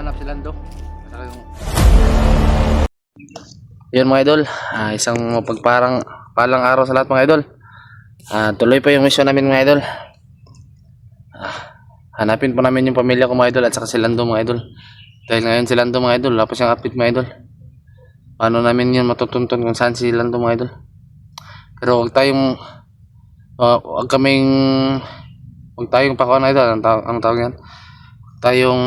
mahanap si Lando. Yung... Yun mga idol, ah, isang mapagparang palang araw sa lahat mga idol. Ah, tuloy pa yung mission namin mga idol. Ah, hanapin po namin yung pamilya ko mga idol at saka si Lando mga idol. Dahil ngayon si Lando mga idol, wala pa siyang update mga idol. Paano namin yun matutuntun kung saan si Lando mga idol. Pero huwag tayong uh, huwag kaming huwag tayong pakuan na idol. Ang, taw- ang tawag yan? Huwag tayong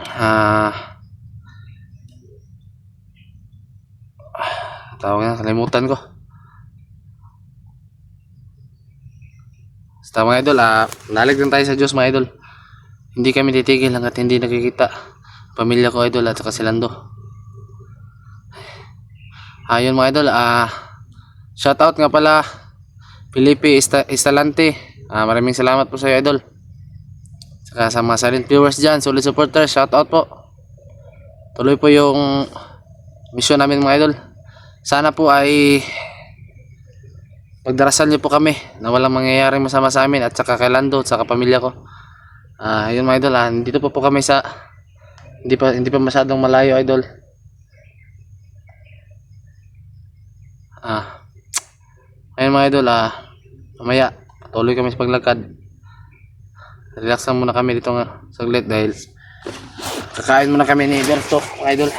ah tawag yan, kalimutan ko. Basta mga idol, ah, nalig lang tayo sa Diyos mga idol. Hindi kami titigil hanggat hindi nakikita. Pamilya ko idol at saka si Lando. Ayun mga idol, ah, shoutout nga pala Felipe Estalante. Ah, maraming salamat po sa iyo idol. Sa mga silent viewers dyan, solid supporters, shoutout po. Tuloy po yung mission namin mga idol. Sana po ay pagdarasal niyo po kami na walang mangyayaring masama sa amin at saka kay Lando at saka pamilya ko. Ah, yun mga idol, ah, dito po po kami sa hindi pa hindi pa masyadong malayo idol. Ah. Ayun mga idol, ah, mamaya patuloy kami sa paglakad. Relax lang muna kami dito nga saglit dahil kakain muna kami ni Berto, idol.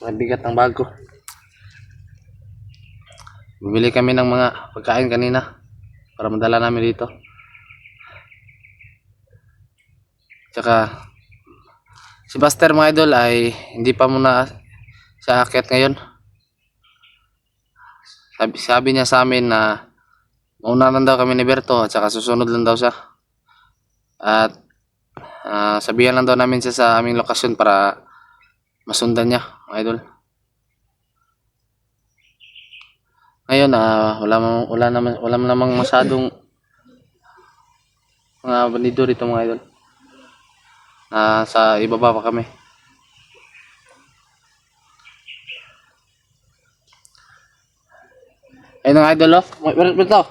Mabigat ng bag ko. Bumili kami ng mga pagkain kanina para madala namin dito. Tsaka si Buster mga idol ay hindi pa muna sa akyat ngayon. Sabi, sabi niya sa amin na mauna lang daw kami ni Berto at saka susunod lang daw siya. At ah, sabihan lang daw namin siya sa aming lokasyon para masundan niya, idol. Ngayon, ah, wala, wala naman wala namang masyadong mga bandido rito mga idol. Ah, sa ibaba pa kami. Ayun ang idol oh. Wait, wait, oh.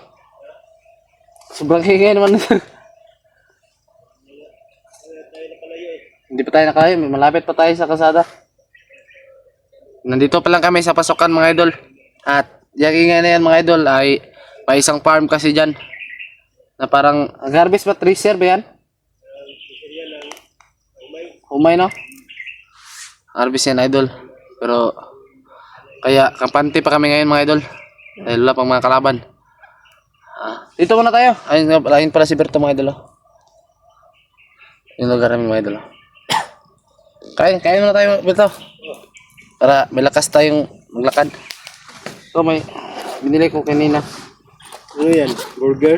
Sobrang hingay naman. Hindi pa tayo nakalayo. Malapit pa tayo sa kasada. Nandito pa lang kami sa pasukan mga idol. At yung ingay na yan mga idol ay may isang farm kasi dyan. Na parang, ang harvest ba? Tracer ba yan? Humay no? Harvest yan idol. Pero, kaya kampante pa kami ngayon mga idol. Dahil wala pang mga kalaban. Ah, dito muna tayo. Ayun, ayun pala si Berto mga idol. oh. Yung lugar namin mga idol. oh. Kain, kain muna tayo Berto. Para may lakas tayong maglakad. So may binili ko kanina. Ano yan? Burger?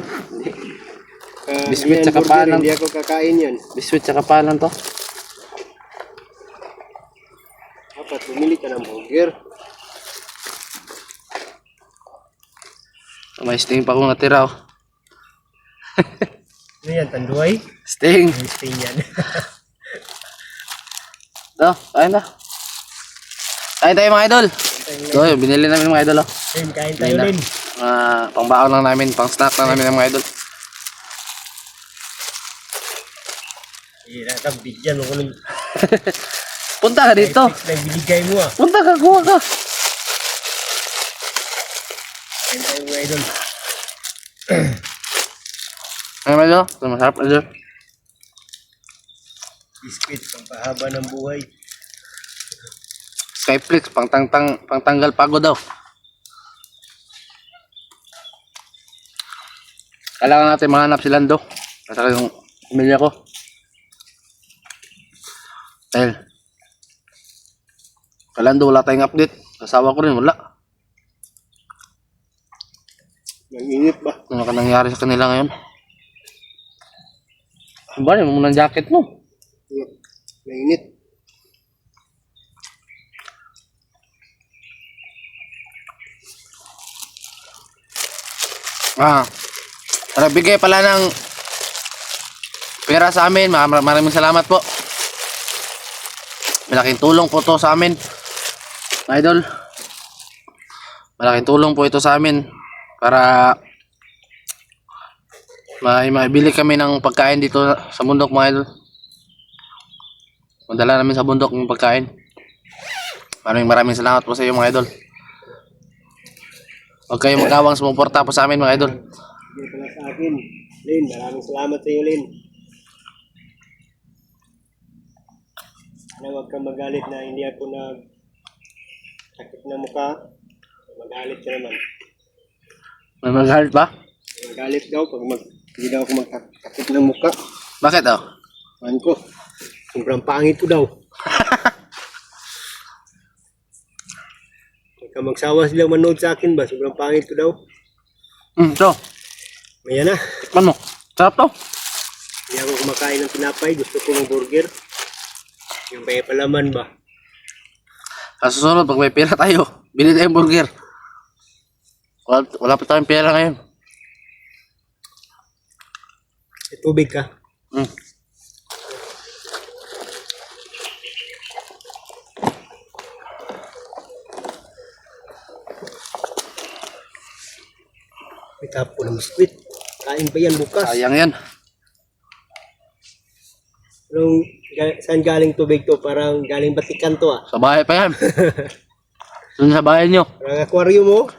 Uh, Biscuit tsaka palang. Hindi ako kakain yan. Biscuit tsaka palan to. Dapat bumili ka ng burger. May sting pa akong natira oh. Ano yan? Tanduay? Sting. May sting yan. To, kain na. Kain tayo mga idol. So, yun, binili namin mga idol oh. Ayun, kain tayo na. din. Ah, pangbaon lang namin, pang snack lang namin ng mga idol. Na ka, bigyan ako ng Punta ka dito. na binigay mo ah. Punta ka, kuha ka. Kain tayo mga idol. Ano mga idol? Ito masarap idol. Biscuit, pampahaba ng buhay. Skyflix, pang tangtang, pang tanggal pagod daw. Kailangan natin mahanap si Lando. Kasi yung pamilya ko. Dahil, kay Lando wala tayong update. Kasawa ko rin, wala. Nanginit ba? Ano ka nangyari sa kanila ngayon? Ba, yung mo ng jacket mo. Nanginit. Ah. Tara, bigay pala ng pera sa amin. Mar- maraming salamat po. Malaking tulong po to sa amin. Idol. Malaking tulong po ito sa amin para may maibili kami ng pagkain dito sa bundok mga idol. Madala namin sa bundok yung pagkain. Maraming maraming salamat po sa iyo mga idol. Huwag kayong magawang sumuporta po sa amin mga idol. Hindi pala sa akin. Lin, maraming salamat sa iyo, Lin. Na huwag kang magalit na hindi ako nag sakit na mukha. Magalit ka naman. May magalit ba? Magalit daw pag mag, hindi daw ako magkakit ng mukha. Bakit oh? Ano ko? Sobrang pangit ko daw. Pagka magsawa sila manood sa akin ba, sobrang pangit ko daw. Hmm, ito. Ayan na. Tikman mo. Sarap to. Hindi ako kumakain ng tinapay. Gusto ko ng burger. Yung may palaman ba? Sa susunod, pag may pera tayo, bili tayong burger. Wala, wala pa tayong pera ngayon. May tubig ka. Hmm. Tapo ng biskwit. Kain pa yan bukas. Sayang yan. Anong, saan galing tubig to? Parang galing Batikan to ah. Sa bahay pa yan. Doon sa bahay nyo. Parang aquarium mo.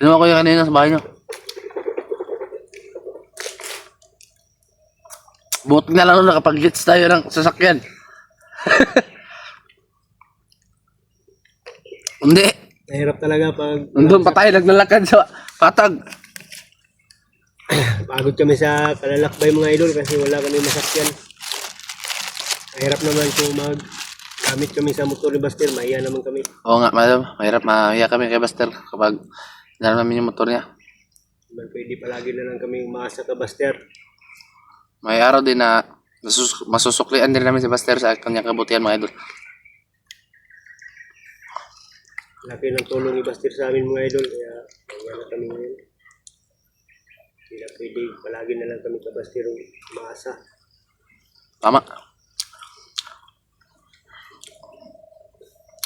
Sino ko yung kanina sa bahay nyo? Buti na lang nakapag-gets tayo ng sasakyan. Hindi. Nahirap talaga pag Nandun pa tayo naglalakad sa patag. pagod kami sa kalalakbay mga idol kasi wala kami masakyan. Mahirap naman kung mag gamit kami sa motor ni Buster, mahiya naman kami. Oo nga, madam. Mahirap mahiya kami kay Buster kapag dala namin yung motor niya. Man pwede palagi na lang kami umaasa ka Buster. May araw din na masus- masusuklian din namin si Buster sa kanyang kabutihan mga idol. Laki ng tulong ni Buster sa amin mga idol kaya mahiya na kami ngayon. Hindi na pwede palagi na lang kami ka Buster umaasa. Tama.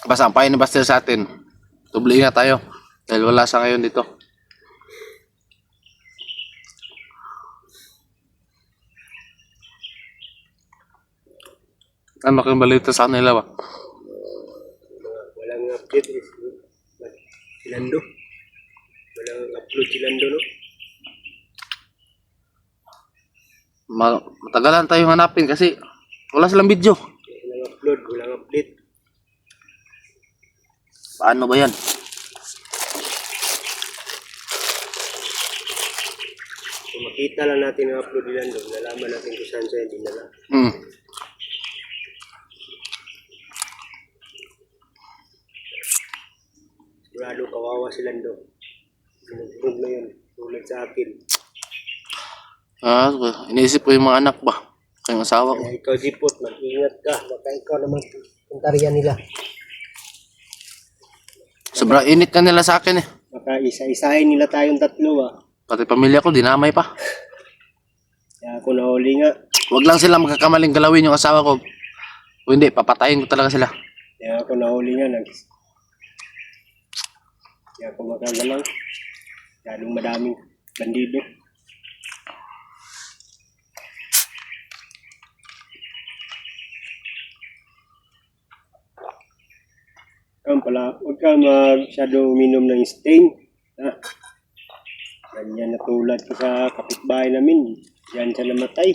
Basta ang payo ni Buster sa atin. Tubli nga tayo. Dahil wala sa ngayon dito. Ano kang balita sa kanila ba? Walang update is silando. Walang upload silando no. Ma- matagalan tayong hanapin kasi wala silang video. Walang upload, walang update. Paano ba yan? Kung makita lang natin ang upload nila doon, nalaman natin kung saan siya dinala. Hmm. Sigurado kawawa sila doon. Sinugtog na yun, tulad sa akin. Ah, iniisip ko yung mga anak ba? Kayong asawa ko. Kaya ikaw, Jipot, mag-ingat ka. Baka ikaw naman puntaryan nila. Sobrang init ka nila sa akin eh. Baka isa-isahin nila tayong tatlo ah. Pati pamilya ko, dinamay pa. Kaya ako nahuli nga. Huwag lang sila magkakamaling galawin yung asawa ko. O hindi, papatayin ko talaga sila. Kaya ako nahuli nga. Nag... Kaya ako magagalang. Ganong madaming bandido. Kaya pala, huwag ka masyadong uminom ng stain. Ha? Ganyan na tulad ko sa kapitbahay namin. Yan siya namatay.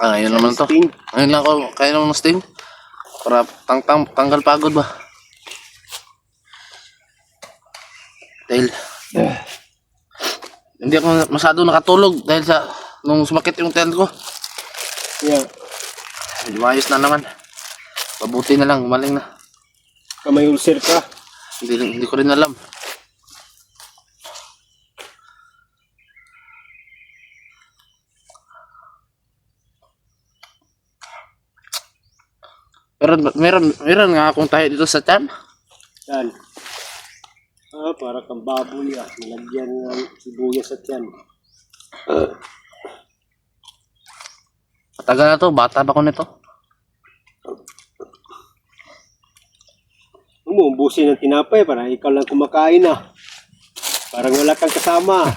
Ah, yun naman to. Stain. Ayun lang ako, kaya naman ng sting. Para tang tang tanggal pagod ba? Dahil hindi ako masyado nakatulog dahil sa nung sumakit yung tent ko. Yeah. Medyo maayos na naman. Mabuti na lang, gumaling na. Kamay ulcer ka. Hindi, hindi ko rin alam. Meron, meron, meron nga akong tayo dito sa chan. Yan. Ah, para kang baboy ah. Nilagyan ng sibuyas at yan. Matagal na to, bata pa ko nito. Umuubusin ng tinapay para ikaw lang kumakain ah. Parang wala kang kasama.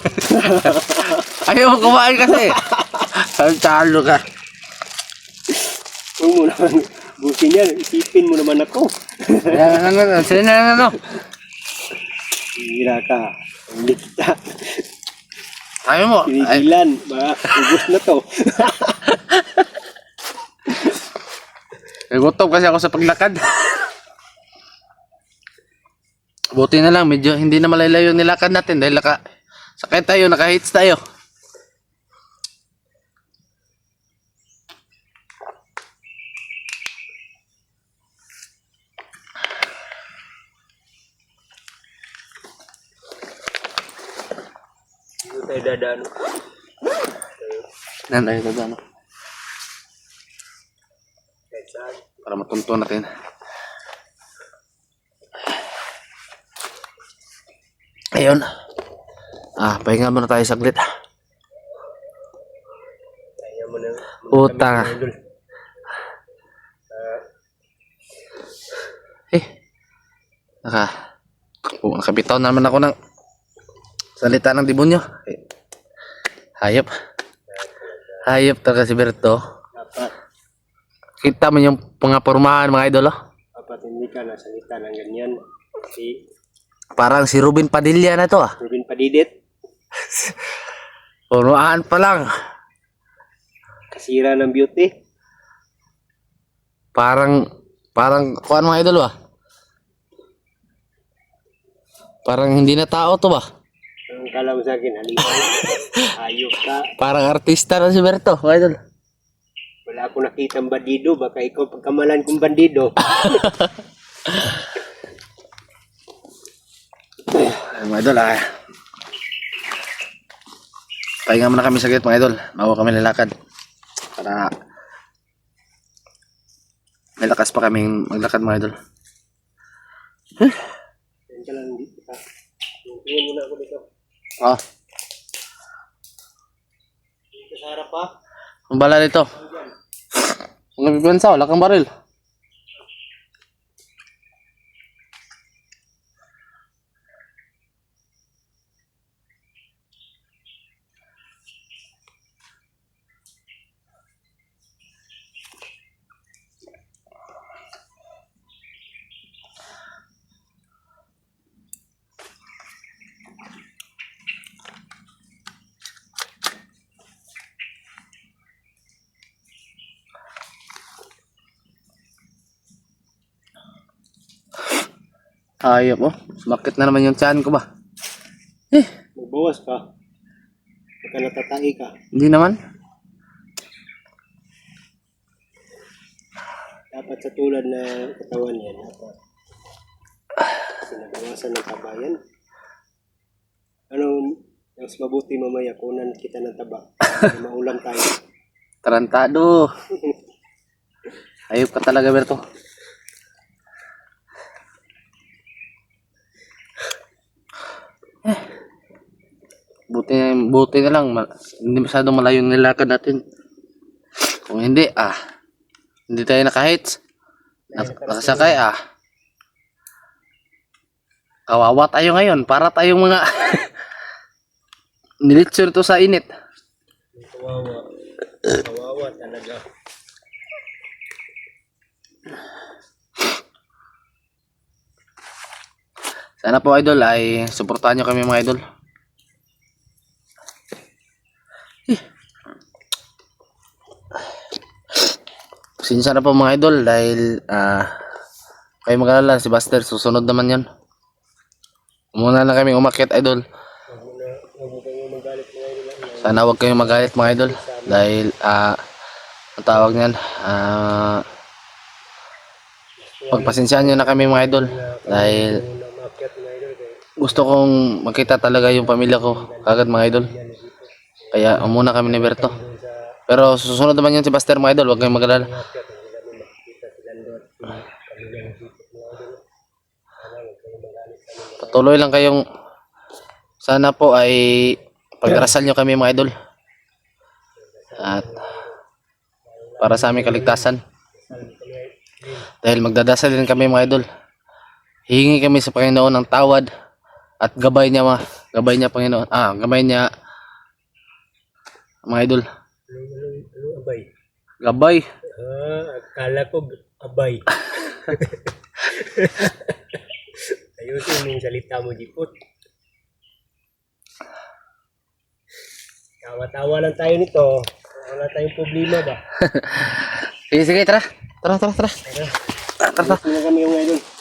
Ayaw ko kumain kasi. Talo ka. Huwag mo naman busin yan. Isipin mo naman ako. Ayan, ano, ano, sino na ano? Hira ka. Hindi kita. Ayaw mo. Ay, Pinigilan. Ba, ubus na to. nagutom kasi ako sa paglakad. Buti na lang, medyo hindi na malalayo yung nilakad natin dahil naka, sakay tayo, naka-hits tayo. Tayo dadaan. Nan, tayo saan. para matunto natin. Ayun. Ah, pahinga muna tayo saglit. Utang. Eh. Naka. Oh, nakabitaw naman ako ng salita ng demonyo. Hayop. Hayop talaga si Berto. Dapat. Kita mo yung mga pormahan mga idol. Oh. Dapat hindi ka nasalita ng ganyan. Si Parang si Ruben Padilla na to ah. Ruben Padidit. Pormahan pa lang. Kasira ng beauty. Parang, parang, kuhan mga idol ba? Parang hindi na tao to ba? Ang kala mo sa akin, halika. Ayok ka. Parang artista na si Berto, idol. Wala akong nakitang bandido. Baka ikaw pagkamalan kong bandido. Ay, mga idol ah. Pahinga muna kami saglit mga idol. Bago kami lalakad. Para may lakas pa kaming maglakad mga idol. Yan ka lang dito ka. Tingin muna ako dito. Oh, Dito sa harap pa. ang bala dito. Kung nabibansa, wala kang baril. Hayop oh. Sumakit na naman yung tiyan ko ba? Eh, Magbawas ka. Baka natatay ka. hindi naman. Dapat sa tulad na katawan yan. Dapat sinabawasan ng tabayan. Ano, mas mabuti mamaya kunan kita ng taba. Maulam tayo. Tarantado. Hayop ka talaga, Berto. Buti, buti na lang. ma- Hindi masyadong malayo yung nilakad natin. Kung hindi, ah. Hindi tayo nakahits. Nak- nakasakay, ah. Kawawa tayo ngayon. Para tayong mga nilitsure to sa init. Kawawa. Kawawa talaga. Sana po idol ay suportahan nyo kami mga idol. Pasensya na po mga idol dahil ah kayo mag-alala si Buster susunod naman yan. Muna na kami umakyat idol. Huwag mo na, huwag kayong magalit mga idol. Sana dahil ah ang tawag niyan ah pagpasensyahan nyo na kami mga idol dahil gusto kong makita talaga yung pamilya ko kagad mga idol. Kaya umuna kami ni Berto. Pero susunod naman yun si Buster mga idol, huwag kayong magalala. Patuloy lang kayong sana po ay pagdarasal nyo kami mga idol. At para sa aming kaligtasan. Dahil magdadasal din kami mga idol. Hihingi kami sa Panginoon ng tawad at gabay niya ma gabay niya Panginoon. Ah, gabay niya mga idol. Abay. Gabay. Ah, akala ko abay. Ayusin mo yung salita mo, Jipot. Tawa-tawa lang tayo nito. Wala tayong problema ba? Sige, sige, tara. Tara, tara, tara. Tara. Tara, tara. kami yung idol.